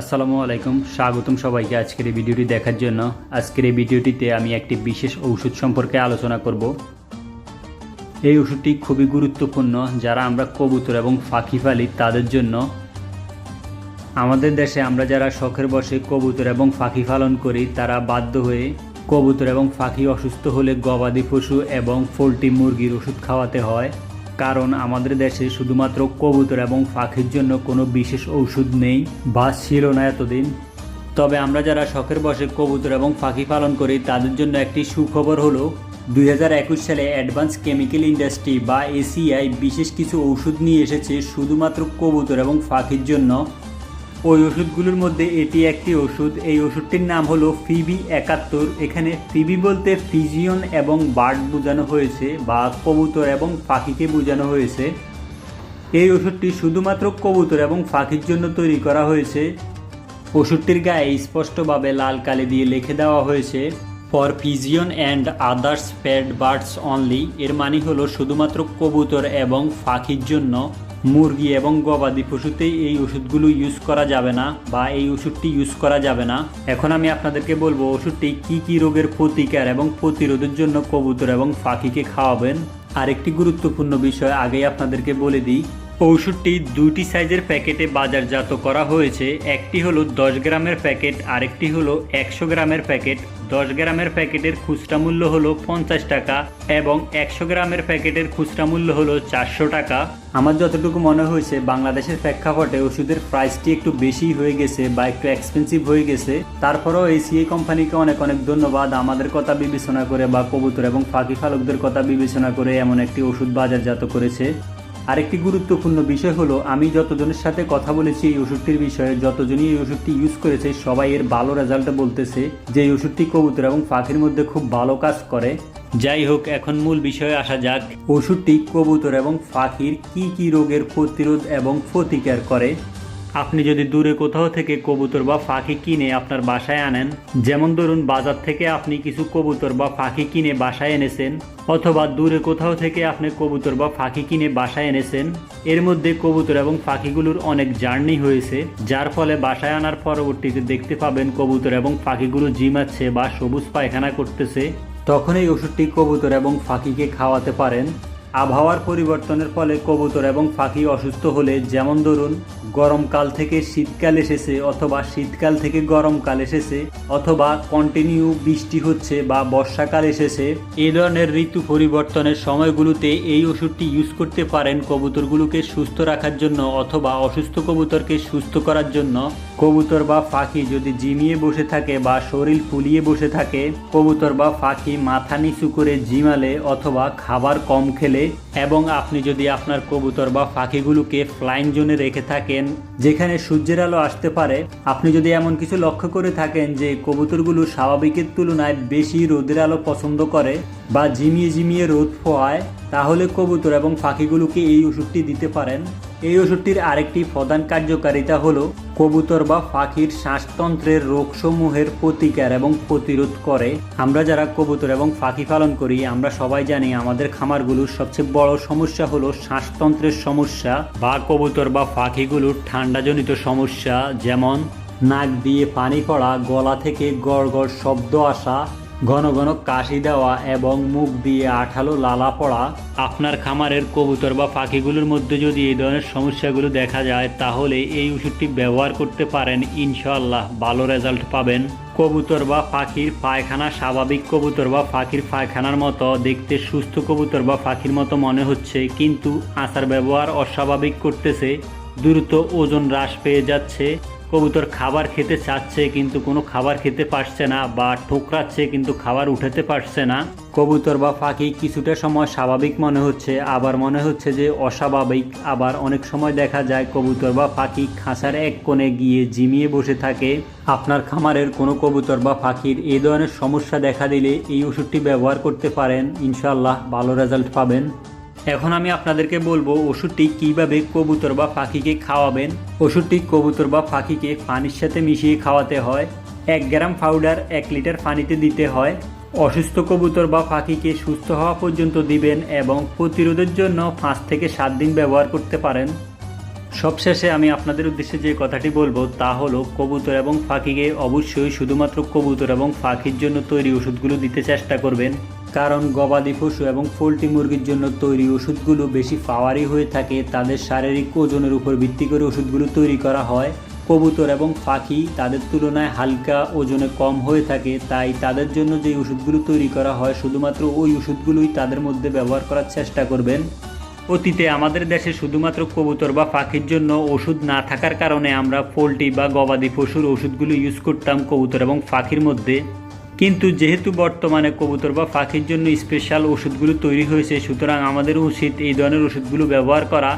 আসসালামু আলাইকুম, স্বাগতম সবাইকে আজকের এই ভিডিওটি দেখার জন্য। আজকের এই ভিডিওটিতে আমি একটি বিশেষ ঔষধ সম্পর্কে আলোচনা করব। এই ওষুধটি খুবই গুরুত্বপূর্ণ, যারা আমরা কবুতর এবং ফাঁকি ফালি তাদের জন্য। আমাদের দেশে আমরা যারা শখের বসে কবুতর এবং ফাঁকি পালন করি, তারা বাধ্য হয়ে কবুতর এবং ফাঁকি অসুস্থ হলে গবাদি পশু এবং পোলট্রি মুরগির ওষুধ খাওয়াতে হয়। কারণ আমাদের দেশে শুধুমাত্র কবুতর এবং পাখির জন্য কোনো বিশেষ ঔষধ নেই বা ছিল না এতদিন। তবে আমরা যারা শখের বসে কবুতর এবং পাখি পালন করি, তাদের জন্য একটি সুখবর হলো, দুই হাজার একুশ সালে অ্যাডভান্স কেমিক্যাল ইন্ডাস্ট্রি বা এসিআই বিশেষ কিছু ওষুধ নিয়ে এসেছে শুধুমাত্র কবুতর এবং পাখির জন্য। ওই ওষুধগুলোর মধ্যে এটি একটি ওষুধ। এই ওষুধটির নাম হলো ফিবি একাত্তর। এখানে ফিবি বলতে ফিজিয়ন এবং বার্ড বোঝানো হয়েছে বা কবুতর এবং পাখিকে বোঝানো হয়েছে। এই ওষুধটি শুধুমাত্র কবুতর এবং পাখির জন্য তৈরি করা হয়েছে। ওষুধটির গায়ে স্পষ্টভাবে লাল কালি দিয়ে লিখে দেওয়া হয়েছে for pigeon and others pet birds only এর মানে হলো শুধুমাত্র কবুতর এবং পাখির জন্য। মুরগি এবং গবাদি পশুতে এই ওষুধগুলো ইউজ করা যাবে না বা এই ওষুধটি ইউজ করা যাবে না। এখন আমি আপনাদেরকে বলব, ওষুধটি কি কি রোগের প্রতিকার এবং প্রতিরোধের জন্য কবুতর এবং ফাঁকিকে খাওয়াবেন? আরেকটি গুরুত্বপূর্ণ বিষয় আগেই আপনাদেরকে বলে দিই ঔষধটি দুইটি সাইজের প্যাকেটে বাজারজাত করা হয়েছে। একটি হলো দশ গ্রামের প্যাকেট, আরেকটি হলো একশো গ্রামের প্যাকেট। দশ গ্রামের প্যাকেটের খুচরা মূল্য হলো পঞ্চাশ টাকা এবং একশো গ্রামের প্যাকেটের খুচরা মূল্য হলো চারশো টাকা। আমার যতটুকু মনে হয়েছে, বাংলাদেশের প্রেক্ষাপটে ওষুধের প্রাইসটি একটু বেশি হয়ে গেছে বা একটু এক্সপেন্সিভ হয়ে গেছে। তারপরেও এই সিএ কোম্পানিকে অনেক অনেক ধন্যবাদ। আমাদের কথা বিবেচনা করে বা কবুতর এবং ফাঁকি ফালকদের কথা বিবেচনা করে এমন একটি ওষুধ বাজারজাত করেছে। আরেকটি গুরুত্বপূর্ণ বিষয় হলো আমি যতজনের সাথে কথা বলেছি এই ওষুধটির বিষয়ে যতজনই এই ওষুধটি ইউজ করেছে সবাই এর ভালো রেজাল্ট বলতেছে যে এই ওষুধটি কবুতর এবং পাখির মধ্যে খুব ভালো কাজ করে। যাই হোক এখন মূল বিষয়ে আসা যাক। ওষুধটি কবুতর এবং পাখির কি কি রোগের প্রতিরোধ এবং প্রতিকার করে? আপনি যদি দূরে কোথাও থেকে কবুতর বা পাখি কিনে আপনার বাসায় আনেন, যেমন ধরুন বাজার থেকে আপনি কিছু কবুতর বা পাখি কিনে বাসায় এনেছেন, অথবা দূরে কোথাও থেকে আপনি কবুতর বা পাখি কিনে বাসায় এনেছেন, এর মধ্যে কবুতর এবং পাখিগুলোর অনেক জার্নি হয়েছে, যার ফলে বাসায় আনার পরবর্তীতে দেখতে পাবেন কবুতর এবং পাখিগুলো জিমাচ্ছে বা সবুজ পায়খানা করতেছে, তখন এই ওষুধটি কবুতর এবং পাখিকে খাওয়াতে পারেন। আবহাওয়ার পরিবর্তনের ফলে কবুতর এবং পাখি অসুস্থ হলে যেমন ধরুন, গরমকাল থেকে শীতকাল এসেছে অথবা শীতকাল থেকে গরমকাল এসেছে অথবা কন্টিনিউ বৃষ্টি হচ্ছে বা বর্ষাকাল এসেছে এই ধরনের ঋতু পরিবর্তনের সময়গুলোতে এই ওষুধটি ইউজ করতে পারেন কবুতরগুলোকে সুস্থ রাখার জন্য অথবা অসুস্থ কবুতরকে সুস্থ করার জন্য। কবুতর বা পাখি যদি জিমিয়ে বসে থাকে বা শরীর ফুলিয়ে বসে থাকে, কবুতর বা পাখি মাথা নিচু করে জিমালে অথবা খাবার কম খেলে এবং আপনি যদি আপনার কবুতর বা পাখিগুলোকে ফ্লাইং জোনে রেখে থাকেন, যেখানে সূর্যের আলো আসতে পারে, আপনি যদি এমন কিছু লক্ষ্য করে থাকেন যে কবুতরগুলো স্বাভাবিকের তুলনায় বেশি রোদের আলো পছন্দ করে বা ঝিমিয়ে ঝিমিয়ে রোদ ফোয়ায় তাহলে কবুতর এবং পাখিগুলোকে এই ওষুধটি দিতে পারেন। এই ওষুধটির আরেকটি প্রধান কার্যকারিতা হলো কবুতর বা পাখির শ্বাসতন্ত্রের রোগসমূহের প্রতিকার এবং প্রতিরোধ করে। আমরা যারা কবুতর এবং পাখি পালন করি, আমরা সবাই জানি আমাদের খামারগুলোর সবচেয়ে বড় সমস্যা হলো শ্বাসতন্ত্রের সমস্যা বা কবুতর বা পাখিগুলোর ঠান্ডাজনিত সমস্যা, যেমন নাক দিয়ে পানি পড়া, গলা থেকে গড় গড় শব্দ আসা ঘন ঘন কাশি দেওয়া এবং মুখ দিয়ে আঠালো লালা পড়া। আপনার খামারের কবুতর বা পাখিগুলোর মধ্যে যদি এই ধরনের সমস্যাগুলো দেখা যায়, তাহলে এই ওষুধটি ব্যবহার করতে পারেন। ইনশাআল্লাহ ভালো রেজাল্ট পাবেন। কবুতর বা পাখির পায়খানা স্বাভাবিক কবুতর বা পাখির পায়খানার মতো, দেখতে সুস্থ কবুতর বা পাখির মতো মনে হচ্ছে, কিন্তু আচার ব্যবহার অস্বাভাবিক করতেছে। দ্রুত ওজন হ্রাস পেয়ে যাচ্ছে। কবুতর খাবার খেতে চাচ্ছে, কিন্তু কোনো খাবার খেতে পারছে না বা ঠোকরাচ্ছে, কিন্তু খাবার উঠাতে পারছে না। কবুতর বা পাখি কিছুটা সময় স্বাভাবিক মনে হচ্ছে। আবার মনে হচ্ছে যে অস্বাভাবিক। আবার অনেক সময় দেখা যায় কবুতর বা পাখি খাঁচার এক কোণে গিয়ে জিমিয়ে বসে থাকে। আপনার খামারের কোনো কবুতর বা পাখির এই ধরনের সমস্যা দেখা দিলে এই ওষুধটি ব্যবহার করতে পারেন। ইনশাল্লাহ ভালো রেজাল্ট পাবেন। এখন আমি আপনাদেরকে বলব, ওষুধটি কীভাবে কবুতর বা পাখিকে খাওয়াবেন? ওষুধটি কবুতর বা পাখিকে পানির সাথে মিশিয়ে খাওয়াতে হয়। এক গ্রাম পাউডার এক লিটার পানিতে দিতে হয়। অসুস্থ কবুতর বা পাখিকে সুস্থ হওয়া পর্যন্ত দিবেন এবং প্রতিরোধের জন্য পাঁচ থেকে সাত দিন ব্যবহার করতে পারেন। সবশেষে আমি আপনাদের উদ্দেশ্যে যে কথাটি বলব, তা হলো কবুতর এবং ফাঁকিকে অবশ্যই শুধুমাত্র কবুতর এবং ফাঁকির জন্য তৈরি ওষুধগুলো দিতে চেষ্টা করবেন। কারণ গবাদি পশু এবং পোলট্রি মুরগির জন্য তৈরি ওষুধগুলো বেশি পাওয়ারি হয়ে থাকে, তাদের শারীরিক ওজনের উপর ভিত্তি করে ওষুধগুলো তৈরি করা হয়। কবুতর এবং পাখি তাদের তুলনায় হালকা ওজনে কম হয়ে থাকে, তাই তাদের জন্য যে ওষুধগুলো তৈরি করা হয়, শুধুমাত্র ওই ওষুধগুলোই তাদের মধ্যে ব্যবহার করার চেষ্টা করবেন। অতীতে আমাদের দেশে শুধুমাত্র কবুতর বা পাখির জন্য ওষুধ না থাকার কারণে আমরা পোলট্রি বা গবাদি পশুর ওষুধগুলো ইউজ করতাম কবুতর এবং পাখির মধ্যে। কিন্তু যেহেতু বর্তমানে কবুতর বা পাখির জন্য স্পেশাল ওষুধগুলো তৈরি হয়েছে, সুতরাং আমাদের উচিত এই ধরনের ওষুধগুলো ব্যবহার করা।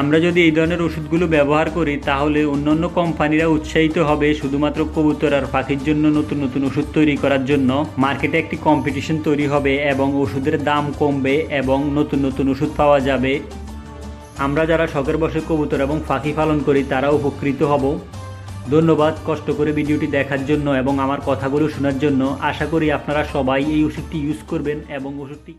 আমরা যদি এই ধরনের ওষুধগুলো ব্যবহার করি, তাহলে অন্যান্য কোম্পানিরা উৎসাহিত হবে শুধুমাত্র কবুতর আর পাখির জন্য নতুন নতুন ওষুধ তৈরি করার জন্য। মার্কেটে একটি কম্পিটিশন তৈরি হবে এবং ওষুধের দাম কমবে এবং নতুন নতুন ওষুধ পাওয়া যাবে। আমরা যারা শখের বসে কবুতর এবং পাখি পালন করি, তারা উপকৃত হব। ধন্যবাদ কষ্ট করে ভিডিওটি দেখার জন্য এবং আমার কথাগুলো শোনার জন্য। আশা করি আপনারা সবাই এই ওষুধটি ইউজ করবেন এবং ওষুধটি